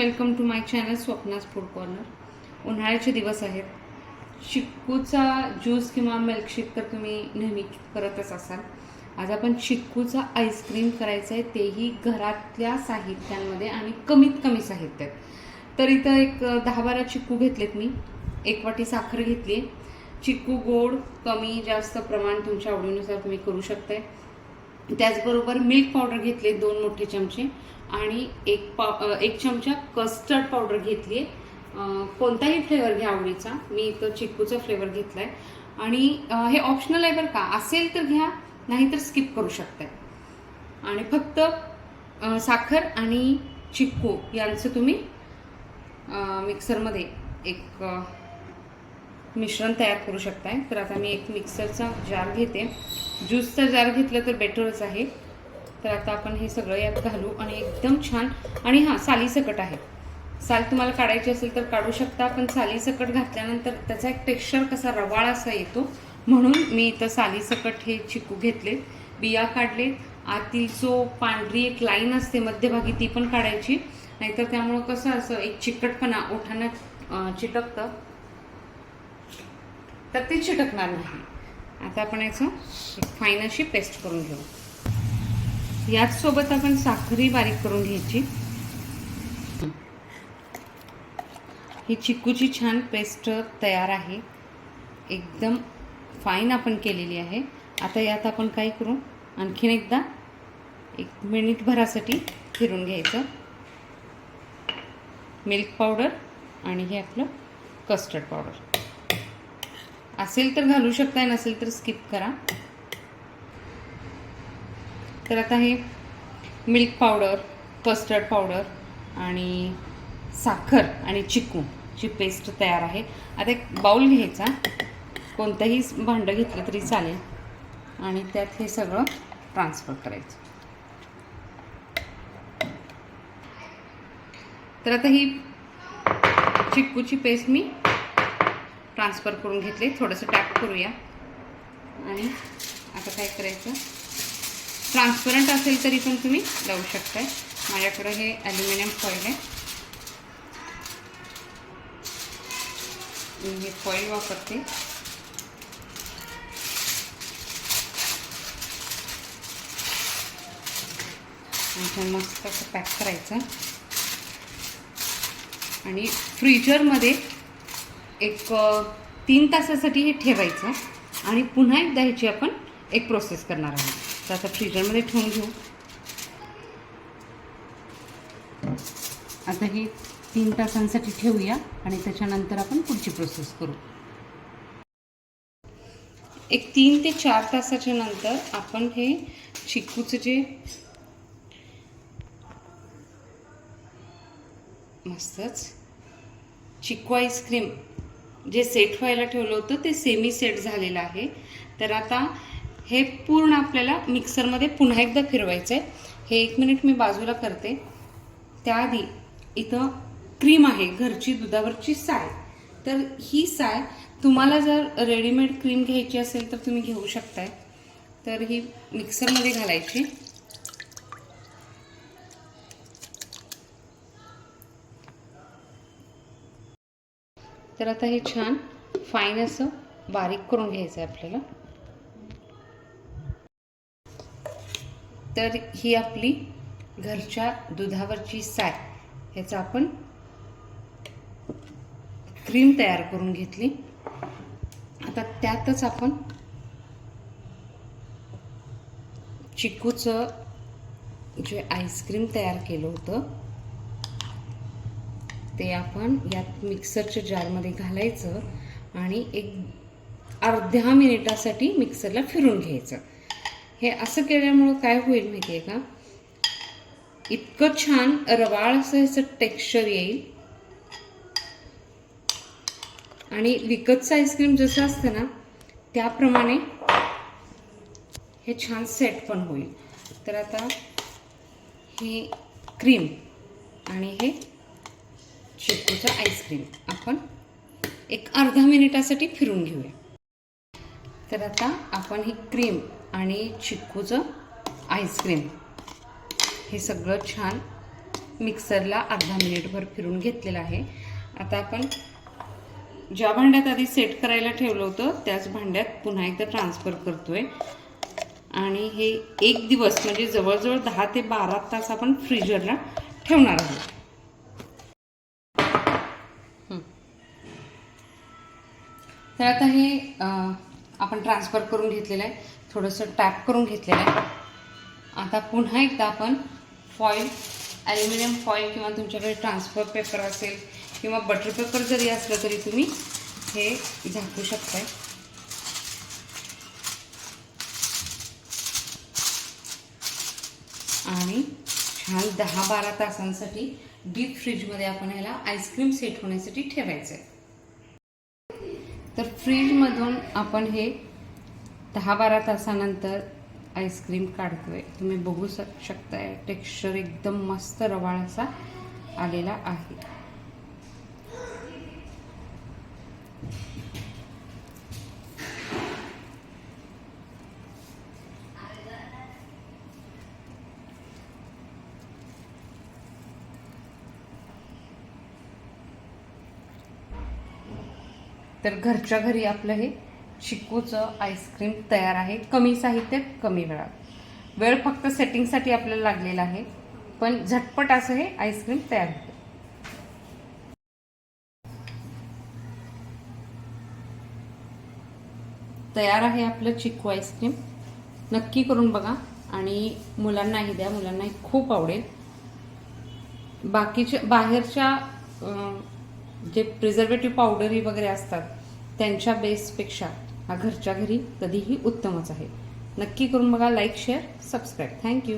Welcome to my channel Swapna's food corner उन्हाळ्याचे दिवस आहेत. चिक्कूचा juice किंवा मिल्कशेक तर तुम्ही नेहमी करतच असाल. आज आपण चिक्कूचा आईस्क्रीम करायचं आहे तेही घरातल्या साहित्यांमध्ये आणि कमीत कमी साहित्यात. तर इथं एक दहा बारा चिक्कू घेतलेत मी. एक वाटी साखर घेतली आहे चिक्कू गोड कमी जास्त प्रमाण तुमच्या आवडीनुसार तुम्ही करू शकताय. त्याचबरोबर मिल्क पावडर घेतले दोन मोठे चमचे आणि एक पा एक चमचा कस्टर्ड पावडर घेतली आहे कोणताही फ्लेवर घ्या आवडीचा. मी इथं चिक्कूचा फ्लेवर घेतला आहे आणि हे ऑप्शनल आहे बरं का. असेल तर घ्या नाहीतर स्किप करू शकताय. आणि फक्त साखर आणि चिक्कू यांचं तुम्ही मिक्सरमध्ये एक मिश्रण तयार करू शकताय. तर आता मी एक मिक्सरचा जार घेते. ज्यूसचा जार घेतलं तर बेटरच आहे. तर आता आपण हे सगळं यात घालू आणि एकदम छान आणि हां सालीसकट आहे. साल तुम्हाला काढायची असेल तर काढू शकता पण सालीसकट घातल्यानंतर त्याचा एक टेक्स्चर कसा रवाळ असा येतो. म्हणून मी इथं सालीसकट हे चिकू घेतले बिया काढले. आतील जो पांढरी एक लाईन असते मध्यभागी ती पण काढायची. नाहीतर त्यामुळं कसं असं एक चिकटपणा ओठांना चिटकतं. तर ते चिटकणार नाही. आता आपण याचं एक फाईन अशी पेस्ट करून घेऊ. याचसोबत आपण साखरही बारीक करून घ्यायची. ही चिक्कूची छान पेस्ट तयार आहे. एकदम फाईन आपण केलेली आहे. आता यात आपण काय करू? आणखीन एकदा एक मिनिटभरासाठी फिरून घ्यायचं. मिल्क पावडर आणि हे आपलं कस्टर्ड पावडर. असेल तर घालू शकताय नसेल तर स्किप करा. तर आता हे मिल्क पावडर कस्टर्ड पावडर आणि साखर आणि चिकू ची पेस्ट तयार आहे. आता एक बाऊल घ्यायचा. कोणतंही भांडं घेतलं तरी चालेल. आणि त्यात हे सगळं ट्रान्सफर करायचं. तर आता ही चिक्कूची पेस्ट मी ट्रान्सफर करून घेतले. थोडंसं टॅप करूया. आणि आता काय करायचं? ट्रान्सपरंट असेल तरी पण तुम्ही लावू शकताय. माझ्याकडं हे ॲल्युमिनियम फॉईल आहे. मी हे फॉईल वापरते. मस्त असं पॅक करायचं. आणि फ्रीजरमध्ये एक तीन तासासाठी हे ठेवायचं आणि पुन्हा एकदा ह्याची आपण एक प्रोसेस करणार आहोत. तर आता फ्रीजरमध्ये ठेवून घेऊ. आता हे तीन तासांसाठी ठेवूया आणि त्याच्यानंतर आपण पुढची प्रोसेस करू. एक तीन ते चार तासाच्या नंतर आपण हे चिक्कूचं जे मस्तच चिक्कू आईस्क्रीम जे सेट व्हायला ठेवलं होतं ते सेमी सेट झालेलं आहे. तर आता हे पूर्ण आपल्याला मिक्सरमध्ये पुन्हा एकदा फिरवायचं आहे हे एक मिनिट मी बाजूला करते. त्याआधी इथं क्रीम आहे घरची दुधावरची साय. तर ही साय तुम्हाला जर रेडीमेड क्रीम घ्यायची असेल तर तुम्ही घेऊ शकताय. तर ही मिक्सरमध्ये घालायची. तर आता हे छान फाईन असं बारीक करून घ्यायचं आहे आपल्याला. तर ही आपली घरच्या दुधावरची साय ह्याचं आपण क्रीम तयार करून घेतली. आता त्यातच आपण चिकूचं जे आईस्क्रीम तयार केलं होतं ते आपण यात मिक्सरच्या जारमध्ये घालायचं आणि एक अर्ध्या मिनिटासाठी मिक्सरला फिरून घ्यायचं. हे असं केल्यामुळं काय होईल माहिती आहे का? इतकं छान रवाळ असं ह्याचं टेक्स्चर येईल. आणि विकतचं आईस्क्रीम जसं असतं ना त्याप्रमाणे हे छान सेट पण होईल. तर आता हे क्रीम आणि हे चिक्कूचं आईस्क्रीम आपण एक अर्धा मिनिटासाठी फिरून घेऊया. तर आता आपण ही क्रीम आणि चिक्कूचं आईस्क्रीम हे सगळं छान मिक्सरला अर्धा मिनिटभर फिरून घेतलेलं आहे. आता आपण ज्या भांड्यात आधी सेट करायला ठेवलं होतं त्याच भांड्यात पुन्हा एकदा ट्रान्सफर आहे आणि हे एक दिवस म्हणजे जवळजवळ दहा ते बारा तास आपण फ्रीजरला ठेवणार आहोत. तर आता हे आपण ट्रान्सफर करून घेतलेलं आहे. थोडंसं टॅप करून घेतलेलं आहे. आता पुन्हा एकदा आपण फॉईल ॲल्युमिनियम फॉईल किंवा तुमच्याकडे ट्रान्सफर पेपर असेल किंवा बटर पेपर जरी असलं तरी तुम्ही हे झाकू शकताय. आणि छान दहा बारा तासांसाठी डीप फ्रीजमध्ये आपण ह्याला आईस्क्रीम सेट होण्यासाठी ठेवायचं आहे फ्रीजमधून आपण हे दहा बारा तासानंतर आईस्क्रीम काढतोय. तुम्ही बघू शक शकताय टेक्स्चर एकदम मस्त रवाळ असा आलेला आहे. तर घरच्या घरी आपलं हे चिक्कूचं आईस्क्रीम तयार आहे. कमी साहित्यात कमी वेळात. वेळ फक्त सेटिंगसाठी आपल्याला लागलेला आहे पण झटपट असं हे आईस्क्रीम तयार होतं. तयार आहे आपलं चिक्कू आईस्क्रीम. नक्की करून बघा आणि मुलांनाही द्या मुलांनाही खूप आवडेल. बाकीच्या बाहेरच्या जे प्रिझर्वेटिव्ह पावडरी वगैरे असतात त्यांच्या बेसपेक्षा हा घरच्या घरी कधीही उत्तमच आहे. नक्की करून बघा लाईक शेअर सबस्क्राईब थँक्यू